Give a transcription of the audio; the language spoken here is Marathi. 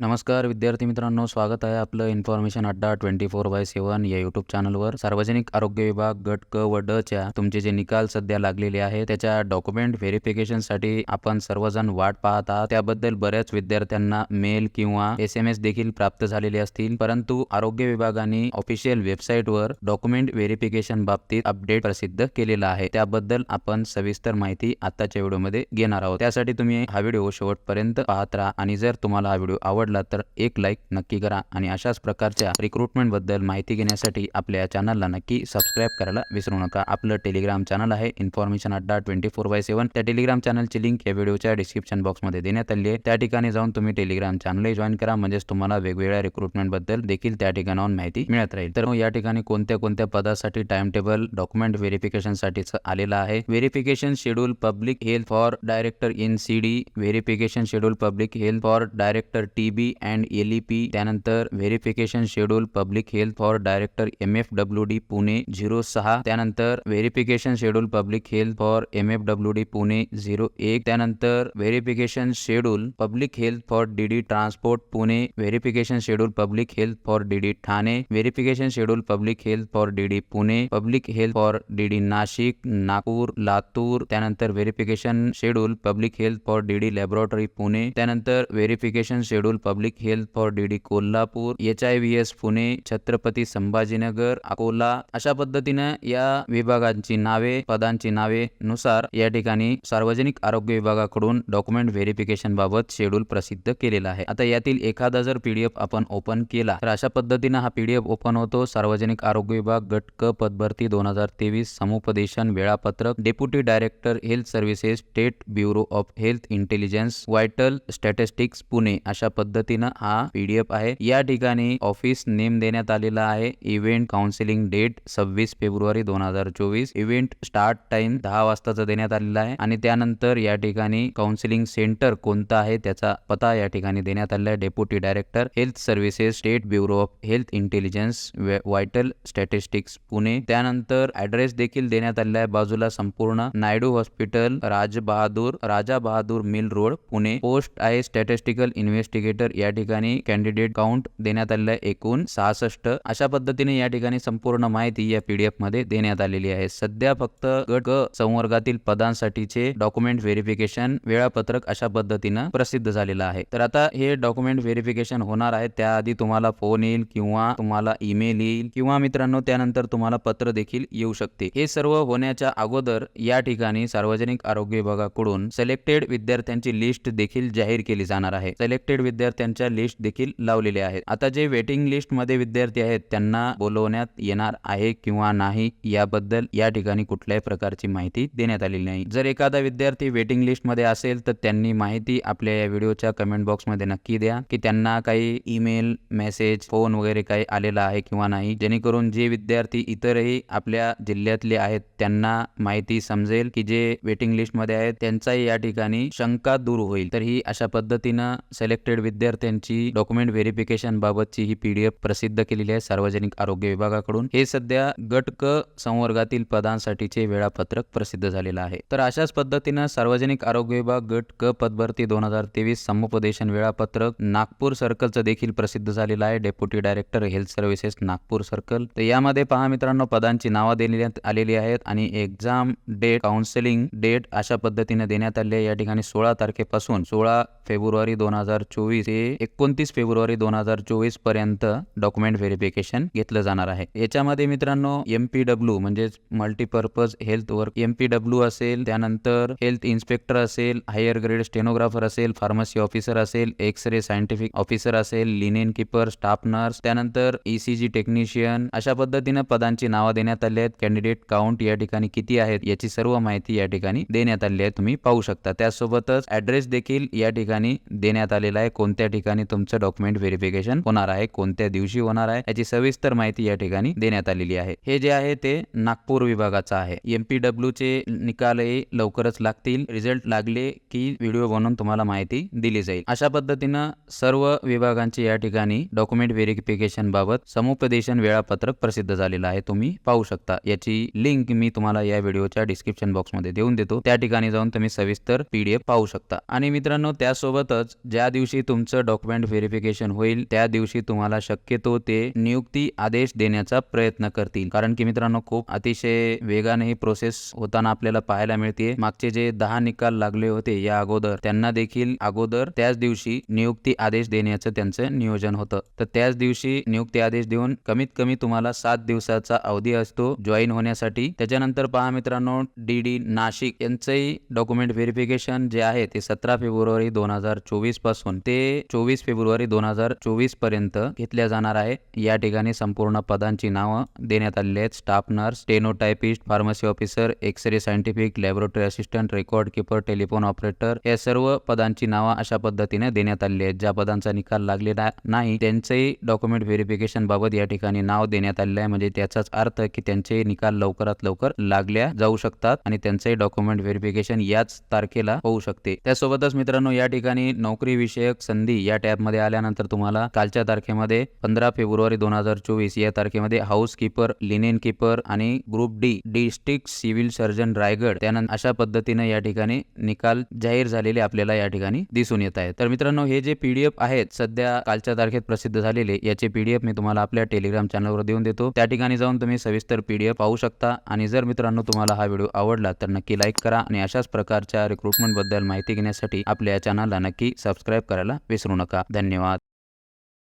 नमस्कार विद्यार्थी मित्रांनो स्वागत आहे आपलं इन्फॉर्मेशन अड्डा ट्वेंटी फोर बाय सेवन या युट्यूब चॅनलवर सार्वजनिक आरोग्य विभाग गट क व ड च्या तुमचे जे निकाल सध्या लागलेले आहे त्याच्या डॉक्युमेंट व्हेरिफिकेशनसाठी आपण सर्वजण वाट पाहत आहात. त्याबद्दल बऱ्याच विद्यार्थ्यांना मेल किंवा एस एम एस देखील प्राप्त झालेले असतील. परंतु आरोग्य विभागाने ऑफिशियल वेबसाईटवर डॉक्युमेंट व्हेरिफिकेशन बाबतीत अपडेट प्रसिद्ध केलेला आहे. त्याबद्दल आपण सविस्तर माहिती आताच्या व्हिडिओमध्ये घेणार आहोत. त्यासाठी तुम्ही हा व्हिडिओ शेवटपर्यंत पाहत राहा. आणि जर तुम्हाला हा व्हिडिओ आवडला तर एक लाईक नक्की करा आणि अशाच प्रकारच्या रिक्रुटमेंटबद्दल माहिती घेण्यासाठी आपल्या या चॅनलला नक्की सबस्क्राईब करायला विसरू नका. आपलं टेलिग्राम चॅनल आहे इन्फॉर्मेशन अड्डा ट्वेंटी फोर बाय सेवन त्या टेलिग्राम चॅनलची लिंक या व्हिडिओच्या डिस्क्रिप्शन बॉक्समध्ये देण्यात आली आहे. त्या ठिकाणी जाऊन तुम्ही टेलिग्राम चॅनलही जॉईन करा. म्हणजेच तुम्हाला वेगवेगळ्या रिक्रुटमेंटबद्दल देखील त्या ठिकाणाहून माहिती मिळत राहील. तर मग या ठिकाणी कोणत्या कोणत्या पदासाठी टाइम टेबल डॉक्युमेंट व्हेरिफिकेशनसाठीच आलेलं आलेला आहे. Verification schedule public health for director in C D verification schedule public health for director T B and L E P त्यानंतर verification schedule public health for director M F W D Pune zero सहा त्यानंतर verification schedule public health for M F W D Pune zero एक त्यानंतर verification schedule public health for D D transport Pune verification schedule public health for D D Thane verification schedule public health for D D Pune public health for D D Nashik Nagpur Latur त्यानंतर verification schedule public health for D D laboratory Pune त्यानंतर verification schedule public health for D D Kolhapur H I V S Pune Chhatrapati Sambhajinagar Akola. अशा पद्धतीनं या विभागांची नावे पदांची नावे नुसार या ठिकाणी सार्वजनिक आरोग्य विभागाकडून डॉक्युमेंट व्हेरिफिकेशन बाबत शेड्यूल प्रसिद्ध केलेला आहे. आता यातील एखादा जर पीडीएफ आपण ओपन केला तर अशा पद्धतीनं हा पीडीएफ ओपन होतो. सार्वजनिक आरोग्य विभाग गट क पदभरती दोन हजार तेवीस समुपदेशन वेळापत्रक deputy director health services state bureau of health intelligence vital statistics Pune. अशा पद्धतीनं हा पीडीएफ आहे. या ठिकाणी ऑफिस नेम देण्यात आलेला आहे. इव्हेंट काउन्सिलिंग डेट सव्वीस फेब्रुवारी दोन हजार चोवीस. इव्हेंट स्टार्ट टाइम दहा वाजताचा देण्यात आलेला आहे. आणि त्यानंतर या ठिकाणी काउन्सिलिंग सेंटर कोणता आहे त्याचा पता या ठिकाणी देण्यात आलेला आहे. Deputy director health services state bureau of health intelligence vital statistics Pune. त्यानंतर ऍड्रेस देखील देण्यात आलेला आहे. बाजूला संपूर्ण Naidu hospital Rajbahadur Raja Bahadur mill road Pune. Post आहे स्टॅटिस्टिकल इन्व्हेस्टिगेटर तर या ठिकाणी कॅन्डिडेट काउंट देण्यात आलेला आहे. एकूण सहासष्ट अशा पद्धतीने या ठिकाणी संपूर्ण माहिती या पीडीएफमध्ये देण्यात आलेली आहे. सध्या फक्त गट ग संवर्गातील पदांसाठीचे डॉक्युमेंट व्हेरिफिकेशन वेळापत्रक अशा पद्धतीनं प्रसिद्ध झालेलं आहे. तर आता हे डॉक्युमेंट व्हेरिफिकेशन होणार आहे. त्याआधी तुम्हाला फोन येईल किंवा तुम्हाला ईमेल येईल किंवा मित्रांनो त्यानंतर तुम्हाला पत्र देखील येऊ शकते. हे सर्व होण्याच्या अगोदर या ठिकाणी सार्वजनिक आरोग्य विभागाकडून सिलेक्टेड विद्यार्थ्यांची लिस्ट देखील जाहीर केली जाणार आहे. सिलेक्टेड विद्यार्थी विद्यार्थ्यांच्या लिस्ट देखील लावलेल्या आहेत. आता जे वेटिंग लिस्टमध्ये विद्यार्थी आहेत त्यांना बोलवण्यात येणार आहे किंवा नाही याबद्दल या ठिकाणी कुठल्याही प्रकारची माहिती देण्यात आलेली नाही. जर एखादा विद्यार्थी वेटिंग लिस्टमध्ये असेल तर त्यांनी माहिती आपल्या या व्हिडिओच्या कमेंट बॉक्समध्ये नक्की द्या की त्यांना काही ईमेल मेसेज फोन वगैरे काही आलेला आहे किंवा नाही. जेणेकरून जे विद्यार्थी इतरही आपल्या जिल्ह्यातले आहेत त्यांना माहिती समजेल की जे वेटिंग लिस्टमध्ये आहेत त्यांचाही या ठिकाणी शंका दूर होईल. तर ही अशा पद्धतीनं सिलेक्टेड विद्यार्थी विद्यार्थ्यांची डॉक्युमेंट व्हेरिफिकेशन बाबतची ही पीडीएफ प्रसिद्ध केलेली आहे. सार्वजनिक आरोग्य विभागाकडून. हे सध्या गट क संवर्गातील पदांसाठीचे वेळापत्रक प्रसिद्ध झालेलं आहे. तर अशाच पद्धतीनं सार्वजनिक आरोग्य विभाग गट क पदभरती दोन हजार तेवीस समुपदेशन वेळापत्रक नागपूर सर्कलचं देखील प्रसिद्ध झालेलं आहे. Deputy director health services Nagpur circle. तर यामध्ये पहा मित्रांनो पदांची नावं देण्यात आलेली आहेत आणि एक्झाम डेट काउन्सिलिंग डेट अशा पद्धतीने देण्यात आली आहे. या ठिकाणी सोळा तारखेपासून सोळा फेब्रुवारी दोन हजार चोवीस ते एकोणतीस फेब्रुवारी दोन हजार चोवीसपर्यंत डॉक्युमेंट व्हेरिफिकेशन घेतलं जाणार आहे. याच्यामध्ये मित्रांनो एम पी डब्ल्यू म्हणजेच multipurpose health work M P W असेल त्यानंतर हेल्थ इन्स्पेक्टर असेल हायर ग्रेड स्टेनोग्राफर असेल फार्मसी ऑफिसर असेल एक्स रे सायंटिफिक ऑफिसर असेल लिनेन किपर स्टाफ नर्स त्यानंतर ईसीजी टेक्निशियन अशा पद्धतीनं पदांची नावं देण्यात आली आहेत. कॅन्डिडेट काउंट या ठिकाणी किती आहेत याची सर्व माहिती या ठिकाणी देण्यात आली आहे. तुम्ही पाहू शकता. त्यासोबतच ऍड्रेस देखील या ठिकाणी देण्यात आलेला आहे. कोणत्या ठिकाणी तुमचं डॉक्युमेंट व्हेरिफिकेशन होणार आहे कोणत्या दिवशी होणार आहे याची सविस्तर माहिती या ठिकाणी देण्यात आलेली आहे. हे जे आहे ते नागपूर विभागाचं आहे. एमपीडब्ल्यू चे निकालही लवकरच लागतील. रिझल्ट लागले की व्हिडिओ बनवून तुम्हाला माहिती दिली जाईल. अशा पद्धतीनं सर्व विभागांचे या ठिकाणी डॉक्युमेंट व्हेरिफिकेशन बाबत समुपदेशन वेळापत्रक प्रसिद्ध झालेलं आहे. तुम्ही पाहू शकता. याची लिंक मी तुम्हाला या व्हिडिओच्या डिस्क्रिप्शन बॉक्समध्ये देऊन देतो. त्या ठिकाणी जाऊन तुम्ही सविस्तर पीडीएफ पाहू शकता. आणि मित्रांनो त्यासोबतच ज्या दिवशी तुमचं तुमचं डॉक्युमेंट व्हेरिफिकेशन होईल. त्या दिवशी तुम्हाला शक्यतो ते नियुक्ती आदेश देण्याचा प्रयत्न करतील. कारण की मित्रांनो खूप अतिशय वेगाने ही प्रोसेस होताना आपल्याला पाहायला मिळते मागचे जे दहा निकाल लागले होते या अगोदर त्यांना देखील अगोदर त्याच दिवशी नियुक्ती आदेश देण्याचं त्यांचं नियोजन होतं. तर त्याच दिवशी नियुक्ती आदेश देऊन कमीत कमी तुम्हाला सात दिवसाचा अवधी असतो जॉईन होण्यासाठी. त्याच्यानंतर पहा मित्रांनो डी डी नाशिक यांचंही डॉक्युमेंट व्हेरिफिकेशन जे आहे ते सतरा फेब्रुवारी दोन हजार चोवीसपासून. ते चोवीस फेब्रुवारी दोन हजार चोवीसपर्यंत घेतल्या जाणार आहे. या ठिकाणी संपूर्ण पदांची नावं देण्यात आलेली आहेत. Staff nurse stenotypist pharmacy officer X ray scientific laboratory assistant record keeper telephone operator या सर्व पदांची नावं अशा पद्धतीने देण्यात आलेली आहेत. ज्या पदांचा निकाल लागलेला नाही त्यांचेही डॉक्युमेंट व्हेरिफिकेशन बाबत या ठिकाणी नाव देण्यात आलेलं आहे. म्हणजे त्याचाच अर्थ की त्यांचे निकाल लवकरात लवकर लागल्या जाऊ शकतात आणि त्यांचंही डॉक्युमेंट व्हेरिफिकेशन याच तारखेला होऊ शकते. त्यासोबतच मित्रांनो या ठिकाणी नोकरी विषयक संधी या टॅबमध्ये आल्यानंतर तुम्हाला कालच्या तारखेमध्ये पंधरा फेब्रुवारी दोन हजार चोवीस या तारखेमध्ये हाऊस किपर लिनेन कीपर आणि group D district civil surgeon Raigad त्यानंतर अशा पद्धतीने या ठिकाणी निकाल जाहीर झालेले आपल्याला या ठिकाणी दिसून येत आहे. तर मित्रांनो हे जे पीडीएफ आहेत सध्या कालच्या तारखेत प्रसिद्ध झालेले याचे पीडीएफ मी तुम्हाला आपल्या टेलिग्राम चॅनलवर देऊन देतो. त्या ठिकाणी जाऊन तुम्ही सविस्तर पीडीएफ पाहू शकता आणि जर मित्रांनो तुम्हाला हा व्हिडिओ आवडला तर नक्की लाईक करा आणि अशाच प्रकारच्या रिक्रुटमेंटबद्दल माहिती घेण्यासाठी आपल्या चॅनलला नक्की सबस्क्राईब करायला विसरू नका. धन्यवाद.